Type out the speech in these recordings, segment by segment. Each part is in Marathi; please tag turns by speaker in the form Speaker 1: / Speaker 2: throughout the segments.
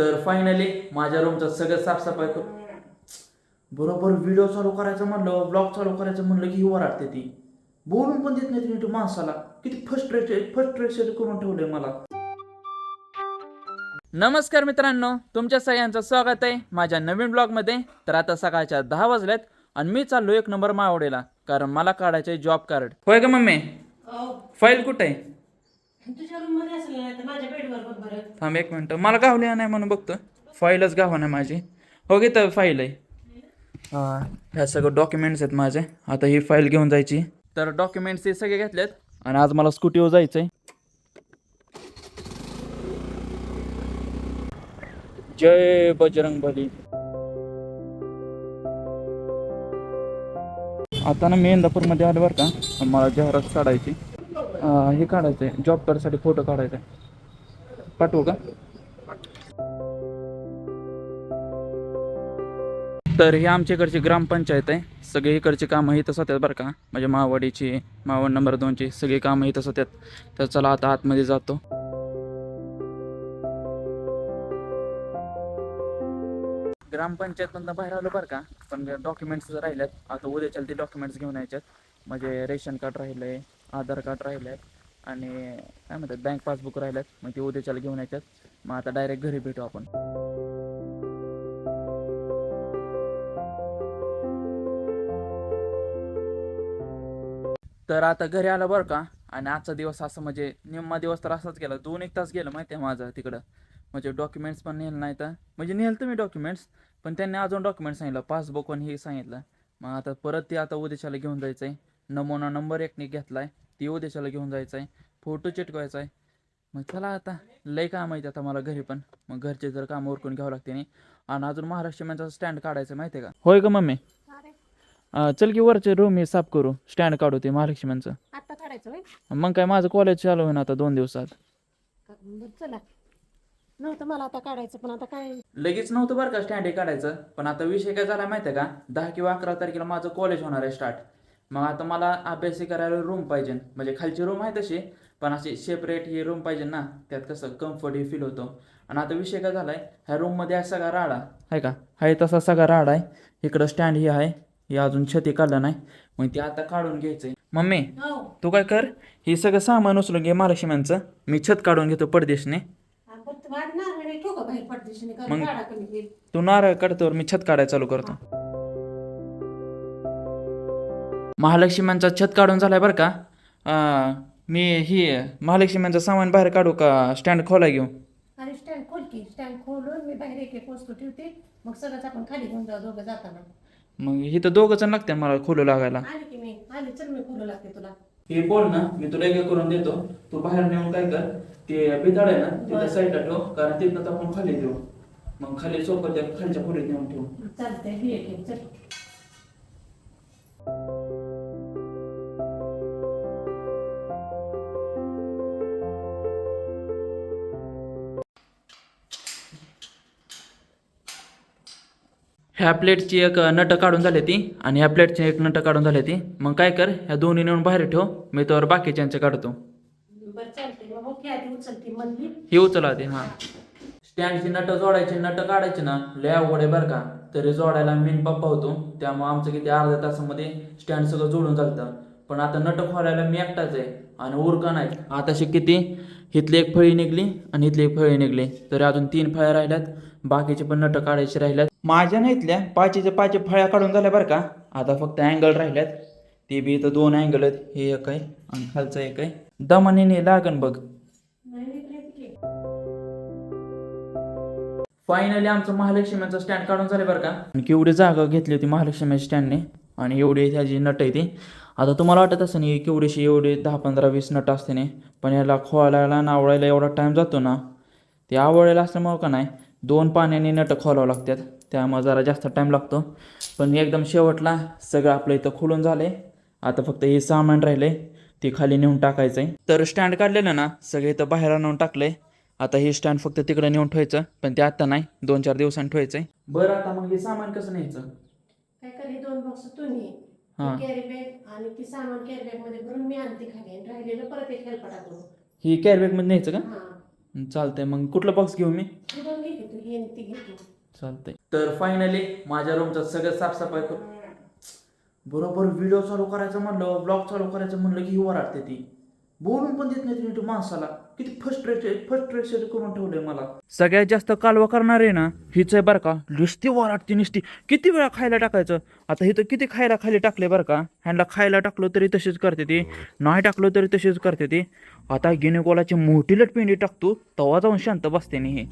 Speaker 1: तर फायनली माझ्या रूमचं सगळं साफसफाई कर बरोबर व्हिडिओ चालू करायचं म्हणलं ब्लॉग चालू करायचं म्हणलं की ही वराडते ती. बोलून पण देत नाही ती नीट माणसाला. किती फ्रस्ट्रेटेड फ्रस्ट्रेटेड करून ठेवलंय मला. नमस्कार मित्रांनो तुमच्या सगळ्यांचं स्वागत आहे माझ्या नवीन ब्लॉगमध्ये तर आता सकाळच्या दहा वाजल्यात आणि मी चाललो एक नंबर मावडेला कारण मला काढायचं आहे जॉब कार्ड होय का मम्मी? फाईल कुठे आहे?
Speaker 2: तुझ्या रूममध्ये असेल तर माझ्या बेडवर बघ बरं.
Speaker 1: थांब एक मिनटं. मला गावली नाही म्हणून बघतो. फाईलच गावा नाही माझी. हो घे तर फाईल आहे. हा, ह्या सगळं डॉक्युमेंट्स आहेत माझे. आता ही फाईल घेऊन जायची. तर डॉक्युमेंट्स हे सगळे घेतलेत. आणि आज मला स्कूटीवर जायचं आहे जय बजरंग बली. आता ना मी इंदापूरमध्ये आलो बरं का. मला जाहिरात काढायची. हे काढायचं आहे जॉब करण्यासाठी फोटो काढायचा आहे पाठवू का? तर ही आमच्या इकडची ग्रामपंचायत आहे. सगळे इकडची कामं इथंच होत्यात बरं का. म्हणजे मावाडीची मावड नंबर दोनची सगळी कामं इथंच होत्यात तर चला आता आतमध्ये जातो. ग्रामपंचायतमधनं बाहेर आलो बरं का. पण डॉक्युमेंट्स राहिल्यात. आता उद्याच्या ते डॉक्युमेंट्स घेऊन यायच्यात. म्हणजे रेशन कार्ड राहिलं आहे आधार कार्ड राहिलं आहे आणि काय म्हणतात बँक पासबुक राहिल्यात. मग ते उद्याच्याला घेऊन यायच्यात. मग आता डायरेक्ट घरी भेटू आपण. तर आता घरी आलं बरं का? आणि आजचा दिवस असं म्हणजे निम्मा दिवस तर असाच गेला. दोन एक तास गेलं माहिती आहे माझं तिकडं. म्हणजे डॉक्युमेंट्स पण नेलं नाही तर म्हणजे नेलं तर मी डॉक्युमेंट्स पण त्यांनी अजून डॉक्युमेंट्स सांगितलं. पासबुक पण हे सांगितलं. मग आता परत ते आता उद्याच्याला घेऊन जायचं आहे नमुना नंबर एकने घेतला आहे ती उद्याच्याला घेऊन जायचं आहे फोटो चिटकवायचा आहे मग चला आता. लय काम आहे आता मला घरी पण. मग घरचे जर काम उरकून घ्यावं लागते नाही. आणि अजून महाराष्ट्रीयनचा स्टँड काढायचं माहिती आहे का? होय का मम्मी? चल की वरचे रूम हे साफ करू. स्टँड काढू ते महालक्ष्मीचं
Speaker 2: आता काढायचं होय?
Speaker 1: मग काय माझं कॉलेज चालू होईन आता दोन दिवसात.
Speaker 2: बरं चला. नव्हतं मला आता काढायचं पण आता काय
Speaker 1: लगेच नव्हतं बरं का स्टँड हे काढायचं. पण आता विषय काय झाला माहिती आहे का? दहा किंवा अकरा तारखेला माझं कॉलेज होणार आहे स्टार्ट मग आता मला अभ्यास हे करायला रूम पाहिजे. म्हणजे खालची रूम आहे तशी पण अशी सेपरेट ही रूम पाहिजे ना त्यात कसं कम्फर्ट ही फील होतो. आणि आता विषय काय झालाय ह्या रूममध्ये आहे सगळा राडा? आहे का? आहे तसा सगळा राडा आहे? इकडं स्टँड ही आहे हे अजून छती काढलं नाही. मग ते आता काढून घ्यायचंय. मम्मी
Speaker 2: हो.
Speaker 1: तू काय कर हे सगळं सामान उचलून घे महालक्ष्म्यांचं मी छत काढून घेतो परदेशने. मग- तू नारळ काढतो मी छत काढायला चालू करतो. महालक्ष्म्यांचा छत काढून झालाय बरं का. मी ही महालक्ष्म्यांचं सामान बाहेर काढू का? स्टँड खोला घेऊ.
Speaker 2: आणि स्टँड खोल की. स्टँड खोलून मी बाहेर एक एक वस्तू ठेवते. मग सगळंच आपण खाली घेऊन जाऊ दोघं जाताना.
Speaker 1: मग इथं दोघं जण लागते मला खोलू लागायला.
Speaker 2: आली की मी. आली चल मी खोलू लागते तुला.
Speaker 1: हे बोल ना मी तुला एक करून देतो. तू बाहेर नेऊन काय कर ते बिथाड आहे ना तिथं साईडला ठेव कारण तिथनं तर आपण खाली देऊ. मग खाली सोबत त्या खालच्या खोलीत नेऊन ठेवू.
Speaker 2: चालतंय ही एक एक चल.
Speaker 1: ह्या प्लेटची एक नट काढून झाली ती आणि ह्या प्लेटची एक नट काढून झाली ती. मग काय कर ह्या दोन्ही नेऊन बाहेर ठेव मी तर बाकीच्यांचे काढतो. हे उचला ते हां. स्टँडची नट जोडायची नट काढायची ना लय अवघड आहे बरं का. तरी जोडायला मेन पप्पा होतो त्यामुळे आमचं किती अर्ध्या तासामध्ये स्टँड सगळं जोडून चालतं पण आता नट खोलायला मी एकटाच आहे आणि उरका नाही. आताशी किती? इथली एक फळी निघली आणि इथली एक फळी निघली. तरी अजून तीन फळ्या राहिल्यात. बाकीचे पण नट काढायचे राहिल्यात. माझ्या ना इथल्या पाचीच्या पाच फळ्या काढून झाल्या बरं का. आता फक्त अँगल राहिल्यात. ते बी इथं दोन अँगल आहेत. हे एक आहे आणि खालचं एक आहे. दमनीने लागन बघ. फायनली आमचं महालक्ष्मीचं स्टँड काढून झालं बरं का. आणि केवढी जागा घेतली होती महालक्ष्मी स्टँडने आणि एवढी त्याची नट आहे ती. आता तुम्हाला वाटत असं नाही केवढीशी एवढी दहा पंधरा वीस नट असते नाही पण याला खोलायला नावळायला एवढा टाईम जातो ना ते आवळायला असल्यामुळं का नाही दोन पाण्याने नट खोलावं लागतात. त्यामुळे जरा जास्त टाईम लागतो. पण एकदम शेवटला सगळं आपलं इथं खोलून झालं आहे आता फक्त हे सामान राहिलं आहे ते खाली नेऊन टाकायचं आहे तर स्टँड काढलेलं ना सगळे इथं बाहेर आणून टाकलं आहे आता हे स्टँड फक्त तिकडे नेऊन ठेवायचं पण ते आता नाही दोन चार दिवसांनी ठेवायचं आहे बरं आता मग हे सामान कसं न्यायचं?
Speaker 2: काय दोन बॉक्स तुम्ही
Speaker 1: हां.
Speaker 2: कॅरी बॅग आणि ती सामान कॅरी बॅगमध्ये भरून मी आणते खाली आणि राहिलेलं परत एक हेल्प टाकून
Speaker 1: ही कॅरीबॅगमध्ये न्यायचं का?
Speaker 2: हा.
Speaker 1: चालतंय. मग कुठलं बॉक्स घेऊ मी?
Speaker 2: तू दोन घे की तू? हे आणि ती घे तू
Speaker 1: चालतंय. तर फायनली माझ्या रूमचं सगळं साफसफाई कर बरोबर व्हिडिओ चालू करायचं म्हणलं ब्लॉग चालू करायचं म्हणलं की ही वराडते ती. बोलून पण देत नाही नीट माणसाला. किती फ्रस्ट्रेटेड फ्रस्ट्रेटेड करून ठेवलंय मला. सगळ्यात जास्त कालवा करणार आहे ना हीच आहे बरं का नुसती वराडती नुसती. किती वेळा खायला टाकायचं? आता इथं किती खायला खाली टाकले बरं का? ह्यांना खायला टाकलं तरी तशीच करते ती. नाही टाकलं तरी तशीच करते ती. आता गिनेकोलाची मोठी लटपिंडी टाकतो तेव्हा जाऊन शांत बसते नाही हे.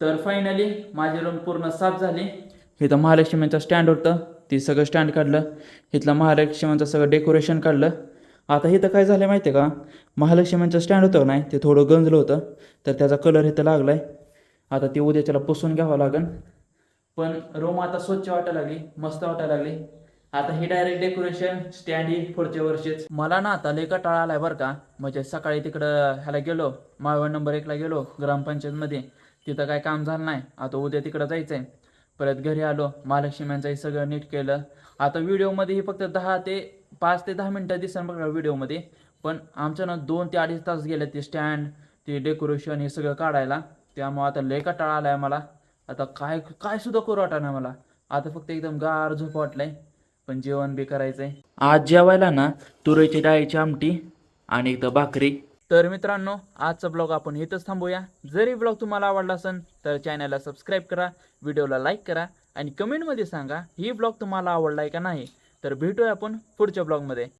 Speaker 1: तर फायनली माझी रूम पूर्ण साफ झाली. इथं महालक्ष्मीचं स्टँड होतं. ते सगळं स्टँड काढलं इथलं महालक्ष्मीचं सगळं डेकोरेशन काढलं. आता इथं काय झालं माहिती आहे का? महालक्ष्मीचं स्टँड होतं नाही ते थोडं गंजलं होतं तर त्याचा कलर इथं लागला आहे आता ते उद्याच्याला पुसून घ्यावं लागेल पण रूम आता स्वच्छ वाटायला लागली मस्त वाटायला लागली. आता ही डायरेक्ट डेकोरेशन स्टँडिंग पुढच्या वर्षीच. मला ना आता लय टाळा आलाय बरं का. म्हणजे सकाळी तिकडं ह्याला गेलो मावळ नंबर एकला गेलो ग्रामपंचायतमध्ये. तिथं काय काम झालं नाही. आता उद्या तिकडं जायचं आहे परत घरी आलो महालक्ष्म्यांचंही सगळं नीट केलं. आता व्हिडिओमध्ये ही फक्त दहा ते पाच ते दहा मिनटं दिसन बघा व्हिडिओमध्ये. पण आमच्या ना दोन ते अडीच तास गेले ते स्टँड ते डेकोरेशन हे सगळं काढायला. त्यामुळं आता लय कटाळा आलाय मला. आता काय काय सुद्धा करू वाटा मला. आता फक्त एकदम गार झोप वाटलंय पण जेवण बी करायचंय. आज जेवायला ना तुरीची डाळीची आमटी आणि एकदा भाकरी. तर मित्रांनो आजचा ब्लॉग आपण इथंच थांबूया. जरी ब्लॉग तुम्हाला आवडला असेल तर चॅनलला सबस्क्राईब करा व्हिडिओला लाईक करा आणि कमेंटमध्ये सांगा ही ब्लॉग तुम्हाला आवडला आहे का नाही. तर भेटूया आपण पुढच्या ब्लॉगमध्ये